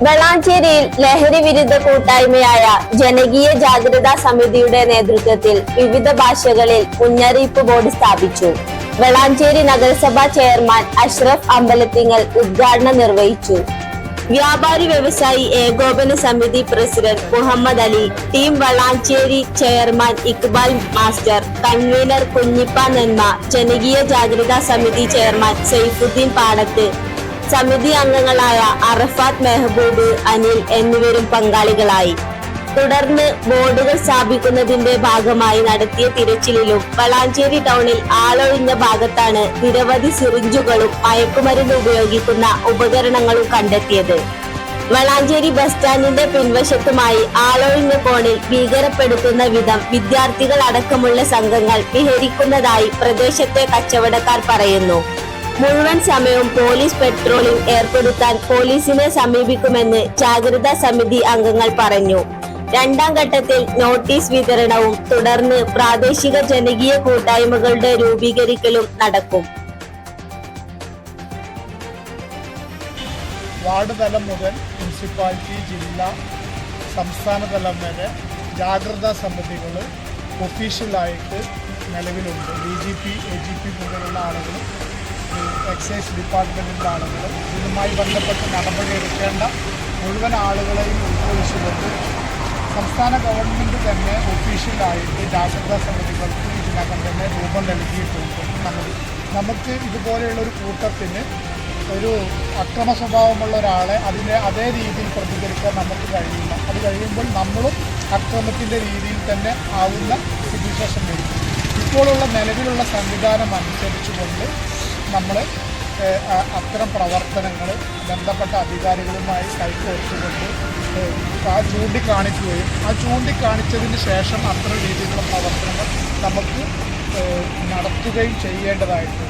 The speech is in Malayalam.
വെളാഞ്ചേരിയിൽ ലഹരി വിരുദ്ധ കൂട്ടായ്മയായ ജനകീയ ജാഗ്രതാ സമിതിയുടെ നേതൃത്വത്തിൽ വിവിധ ഭാഷകളിൽ മുന്നറിയിപ്പ് ബോർഡ് സ്ഥാപിച്ചു. വെളാഞ്ചേരി നഗരസഭാ ചെയർമാൻ അഷ്റഫ് അമ്പലത്തിങ്ങൽ ഉദ്ഘാടനം നിർവഹിച്ചു. വ്യാപാരി വ്യവസായി ഏകോപന സമിതി president Muhammad Ali team Valanchery chairman Iqbal master convener Kunhippa നന്മ ജനകീയ ജാഗ്രതാ സമിതി ചെയർമാൻ സൈഫുദ്ദീൻ പാടത്ത് സമിതി അംഗങ്ങളായ അറഫാത്ത് മെഹബൂബ് അനിൽ എന്നിവരും പങ്കാളികളായി. തുടർന്ന് ബോർഡുകൾ സ്ഥാപിക്കുന്നതിന്റെ ഭാഗമായി നടത്തിയ തിരച്ചിലിലും വളാഞ്ചേരി ടൗണിൽ ആളൊഴിഞ്ഞ ഭാഗത്താണ് നിരവധി സിറിഞ്ചുകളും മയക്കുമരുന്ന് ഉപയോഗിക്കുന്ന ഉപകരണങ്ങളും കണ്ടെത്തിയത്. വളാഞ്ചേരി ബസ് സ്റ്റാൻഡിന്റെ പിൻവശത്തുമായി ആളൊഴിഞ്ഞ കോണിൽ ഭീകരപ്പെടുത്തുന്ന വിധം വിദ്യാർത്ഥികൾ അടക്കമുള്ള സംഘങ്ങൾ വിഹരിക്കുന്നതായി പ്രദേശത്തെ കച്ചവടക്കാർ പറയുന്നു. മുഴുവൻ സമയവും പോലീസ് പെട്രോളിംഗ് ഏർപ്പെടുത്താൻ പോലീസിനെ സമീപിക്കുമെന്ന് ജാഗ്രതാ സമിതി അംഗങ്ങൾ പറഞ്ഞു. രണ്ടാം ഘട്ടത്തിൽ നോട്ടീസ് വിതരണവും തുടർന്ന് പ്രാദേശിക ജനകീയ കൂട്ടായ്മകളുടെ രൂപീകരിക്കലും നടക്കും. വാർഡ് തലം മുതൽ മുനിസിപ്പാലിറ്റി ജില്ല സംസ്ഥാന തലം വരെ ജാഗ്രതാ സമിതികൾ ഒഫീഷ്യലായിട്ട് നിലവിലുണ്ട്. D G P A G P മുതലുള്ള ആളുകളും ഈ എക്സൈസ് ഡിപ്പാർട്ട്മെന്റിന്റെ ആളുകളും ഇതുമായി ബന്ധപ്പെട്ട് നടപടിയെടുക്കേണ്ട മുഴുവൻ ആളുകളെയും ഉൾക്കൊള്ളിച്ചുകൊണ്ട് സംസ്ഥാന ഗവൺമെന്റ് തന്നെ ഒഫീഷ്യലായിട്ട് ജാഗ്രതാ സമിതികൾക്ക് ഇതിനകം തന്നെ രൂപം നൽകിയിട്ടുണ്ട്. നമുക്ക് നമുക്ക് ഇതുപോലെയുള്ള ഒരു കൂട്ടത്തിന് ഒരു അക്രമ സ്വഭാവമുള്ള ഒരാളെ അതിനെ അതേ രീതിയിൽ പ്രതികരിക്കാൻ നമുക്ക് കഴിയില്ല. അത് കഴിയുമ്പോൾ നമ്മളും അക്രമത്തിന്റെ രീതിയിൽ തന്നെ ആവുന്ന സിറ്റുവേഷൻ വരും. ഇപ്പോഴുള്ള നിലവിലുള്ള സംവിധാനം അനുസരിച്ചുകൊണ്ട് നമ്മൾ അത്തരം പ്രവർത്തനങ്ങൾ ബന്ധപ്പെട്ട അധികാരികളുമായി കൈകോർത്തുകൊണ്ട് ചൂണ്ടിക്കാണിക്കുകയും ആ ചൂണ്ടിക്കാണിച്ചതിന് ശേഷം അത്തരം രീതിയിലുള്ള പ്രവർത്തനങ്ങൾ നമുക്ക് നടത്തുകയും ചെയ്യേണ്ടതായിട്ടുണ്ട്.